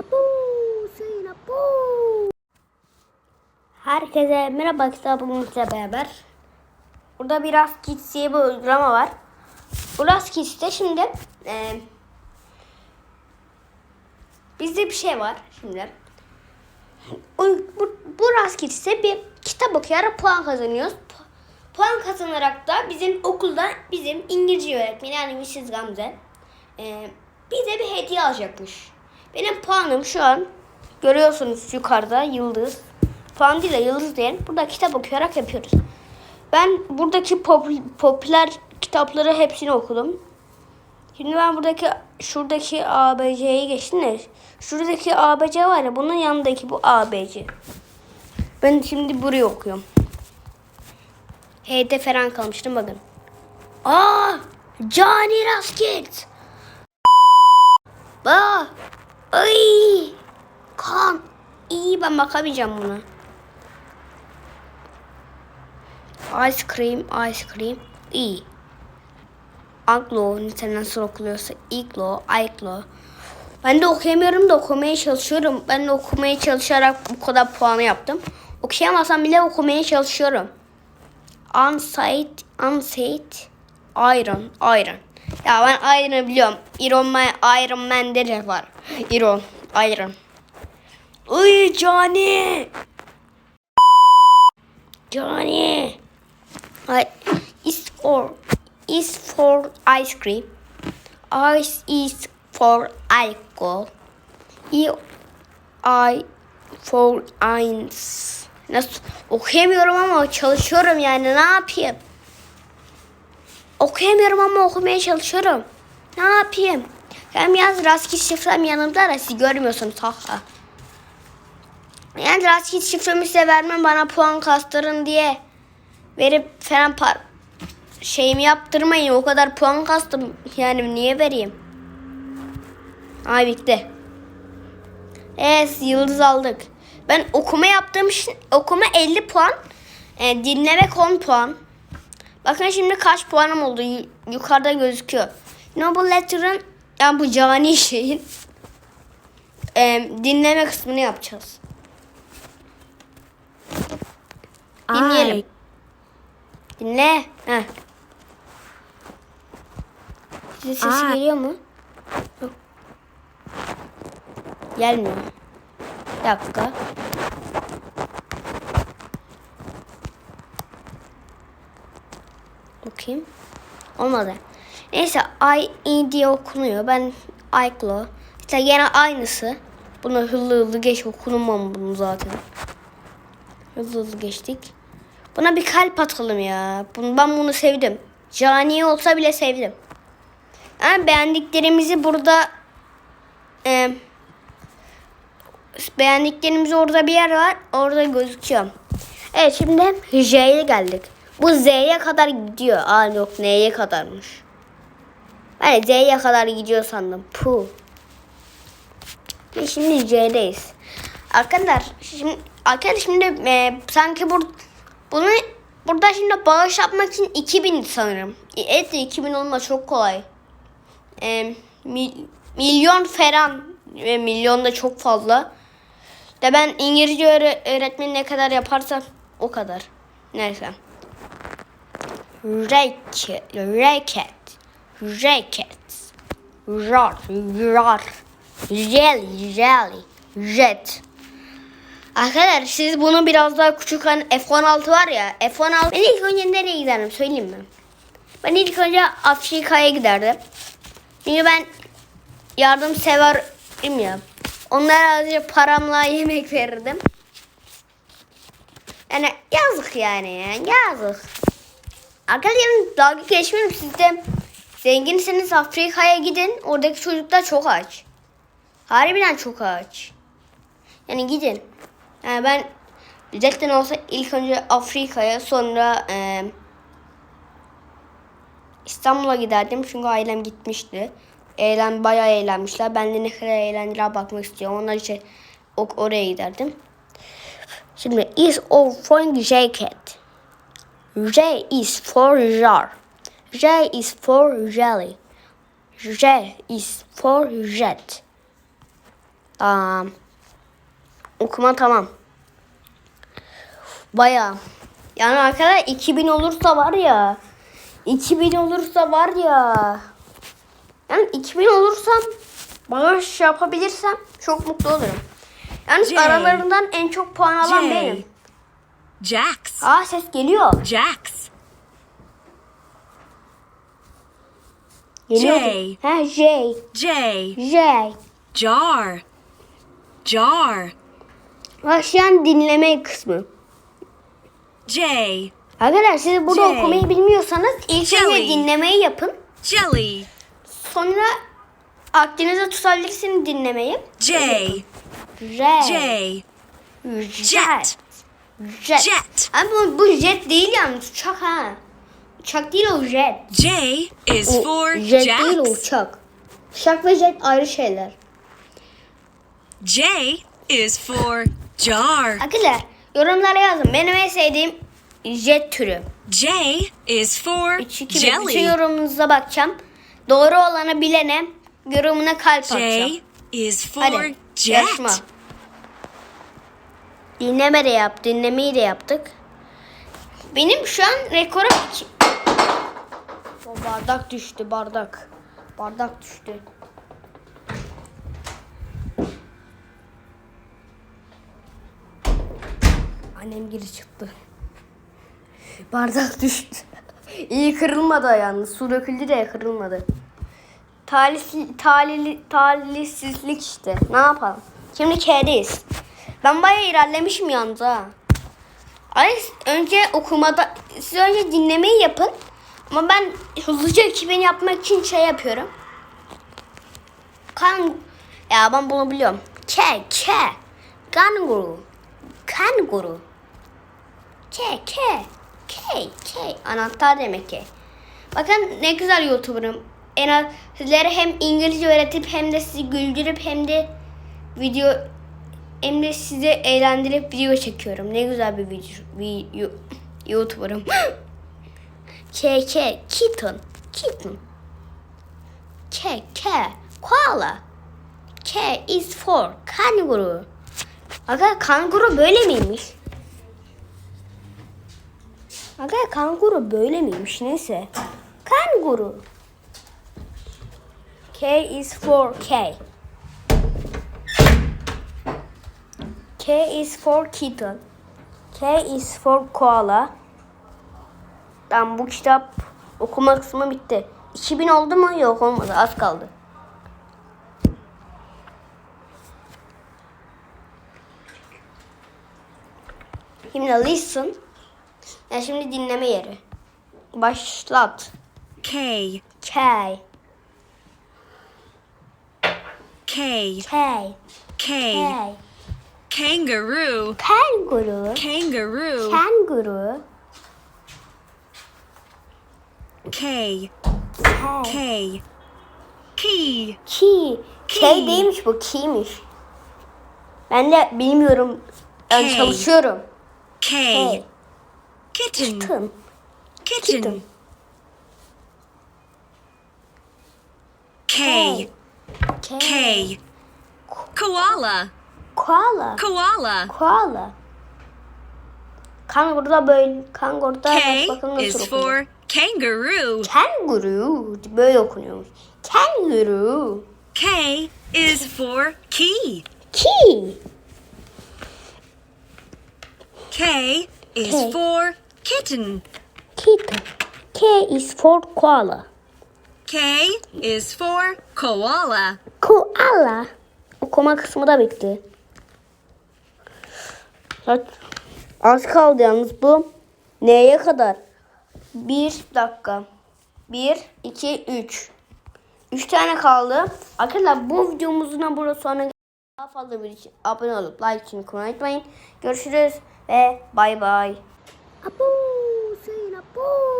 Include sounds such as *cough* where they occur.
Abu, sayın abu. Herkese merhaba sizle beraber. Burada biraz Kids diye bir uygulama var. Bu Rast Kids'te şimdi e, bizde bir şey var şimdi. Bu, bu Rast Kids'te bir kitap okuyarak puan kazanıyoruz. Pu- Puan kazanarak da bizim okulda bizim İngilizce öğretmeni yani Mrs. Gamze e, bize bir hediye alacakmış. Benim puanım şu an görüyorsunuz yukarıda yıldız. Puan değil de yıldız diyen burada kitap okuyarak yapıyoruz. Ben buradaki pop- popüler kitapları hepsini okudum. Şimdi ben buradaki şuradaki ABC'yi geçtim de şuradaki ABC var ya bunun yanındaki bu ABC. Ben şimdi burayı okuyorum. H'de falan kalmıştım bakın. Aa! Johnny Rasket! Aa! Ay! Kan! İyi ben bakamayacağım buna. Ice cream, ice cream. İyi. Aglo, niten nasıl okuluyorsa Iglo, Iglo. Ben de okuyamıyorum da okumaya çalışıyorum. Ben de okumaya çalışarak bu kadar puanı yaptım. Okuyamazsam bile okumaya çalışıyorum. Unsight, unsight, iron, iron. Ya ben Iron'ı biliyorum. Iron Man, Iron Man'de de var. Iron, Iron. Uy Johnny. Johnny. I, is for is for ice cream. Ice is for alcohol. E I for eins. Nasıl okuyamıyorum ama çalışıyorum yani ne yapayım? Okuyamıyorum ama okumaya çalışıyorum. Ne yapayım? Hem yaz rastgele şifrem yanımda da siz görmüyorsunuz. Ha ha. Yani rastgele şifremi size vermem bana puan kastırın diye verip falan par şeyimi yaptırmayın. O kadar puan kastım. Yani niye vereyim? Ay bitti. Evet yıldız aldık. Ben okuma yaptığım için okuma 50 puan. E, dinlemek 10 puan. Bakın şimdi kaç puanım oldu. Yu- yukarıda gözüküyor. Noble Letter'ın yani bu cani şeyin e, dinleme kısmını yapacağız. Dinleyelim. Dinle. Heh. Size sesi Aa. geliyor mu? Yok. Gelmiyor. Bir dakika. Bakayım. Olmadı. Neyse I E diye okunuyor. Ben Aiklo. İşte yine aynısı. Bunu hızlı hızlı geç okunmam bunu zaten. Hızlı hızlı geçtik. Buna bir kalp atalım ya. Bunu, ben bunu sevdim. Cani olsa bile sevdim. Yani beğendiklerimizi burada e, beğendiklerimiz orada bir yer var. Orada gözüküyor. Evet şimdi J'ye geldik. Bu Z'ye kadar gidiyor. Aa yok N'ye kadarmış. Ben Z'ye kadar gidiyor sandım. Puh. Ve şimdi C'deyiz. Arkadaşlar şimdi arkadaşlar şimdi e, sanki bur bunu burada şimdi bağış yapmak için 2000 sanırım. E, Evet de 2000 olma çok kolay. E, mi- milyon falan ve milyon da çok fazla. De ben İngilizce öğre- öğretmeni ne kadar yaparsam o kadar. Neyse. Racket, racket, racket, rar, rar, jelly, jelly, jet. Arkadaşlar siz bunu biraz daha küçük hani F-16 var ya F-16 ben ilk önce nereye giderdim söyleyeyim mi? Ben ilk önce Afrika'ya giderdim. Çünkü ben yardımseverim ya. Onlara azıcık paramla *laughs* yemek verirdim. Yani yazık yani ya yazık. Arkadaşlarım dalga geçmiyorum sizde. Zenginseniz Afrika'ya gidin. Oradaki çocuklar çok aç. Harbiden çok aç. Yani gidin. Yani ben Jack'ten olsa ilk önce Afrika'ya sonra e, İstanbul'a giderdim çünkü ailem gitmişti. Eğlen bayağı eğlenmişler. Ben de ne kadar eğlendiler bakmak istiyorum. Onlar için o- oraya giderdim. Şimdi is of for jacket. J is for jar. J is for jelly. J is for jet. Tamam. Okuma tamam. Baya. Yani arkadaşlar 2000 olursa var ya. 2000 olursa var ya. Yani 2000 olursam bana şey yapabilirsem çok mutlu olurum. Yani aralarından en çok puan alan Jay. benim. Jax. Aa ses geliyor. Jax. Geliyor. Jay. Ha J. J. J. Jar. Jar. Başlayan dinleme kısmı. J. Arkadaşlar siz burada J. okumayı bilmiyorsanız ilk önce dinlemeyi yapın. Jelly. Sonra aklınıza tutabilirsiniz dinlemeyi. J. J. J. Jet. Jet. Jet. Ama bu, jet değil yalnız uçak ha. Uçak değil o jet. J is O for jet değil o uçak. Uçak ve jet ayrı şeyler. J is for jar. Arkadaşlar yorumlara yazın. Benim en sevdiğim jet türü. J is for 3 2 Bütün jelly. yorumunuza bakacağım. Doğru olanı bilene yorumuna kalp atacağım. J is for Hadi jet. yarışma. Dinleme de yap, dinlemeyi de yaptık. Benim şu an rekorum iki... O bardak düştü, bardak. Bardak düştü. Annem geri çıktı. Bardak düştü. İyi kırılmadı yalnız. Su döküldü de kırılmadı. Talihli, talihli, talihsizlik işte. Ne yapalım? Şimdi K'deyiz. Ben bayağı ilerlemişim yalnız ha. Ay önce okumada, siz önce dinlemeyi yapın. Ama ben hızlıca 2000 yapmak için şey yapıyorum. Kan, ya ben bunu biliyorum. K, K, kanguru, kanguru. K, K, K, K. Anahtar demek ki. Bakın ne güzel YouTuber'ım. En az sizlere hem İngilizce öğretip hem de sizi güldürüp hem de video hem de sizi eğlendirip video çekiyorum. Ne güzel bir video, video YouTuber'ım. *gasps* K K kitten kitten K K koala K is for kangaroo. Aga kanguru böyle miymiş? Aga kanguru böyle miymiş neyse. Kanguru. K is for K. K is for kitten. K is for koala. Tamam bu kitap okuma kısmı bitti. 2000 oldu mu? Yok olmadı. Az kaldı. Şimdi listen. Ya şimdi dinleme yeri. Başlat. K. K. K. K. K. K. Kangaroo. Kanguru. Kangaroo. Kanguru. K. K. K. Key. Ki. K Key. değilmiş bu. Key'miş. Ben de bilmiyorum. Ben Key. çalışıyorum. K. K. Kitten. Kitten. Kitten. Kitten. K. K. K. Koala. Koala. Koala. Koala. Kanguruda böyle. Kanguruda K bakın nasıl is okunuyor. for kangaroo. Kanguru. Böyle okunuyormuş. Kanguru. K is for key. Key. K is K. for kitten. Kitten. K is for koala. K is for koala. Koala. Okuma kısmı da bitti. Kaç? Az kaldı yalnız bu. Neye kadar? Bir dakika. Bir, iki, üç. Üç tane kaldı. Arkadaşlar bu videomuzun da burada sonra daha fazla bir için abone olup like için unutmayın. Görüşürüz ve bay bay. Abu, sayın abu.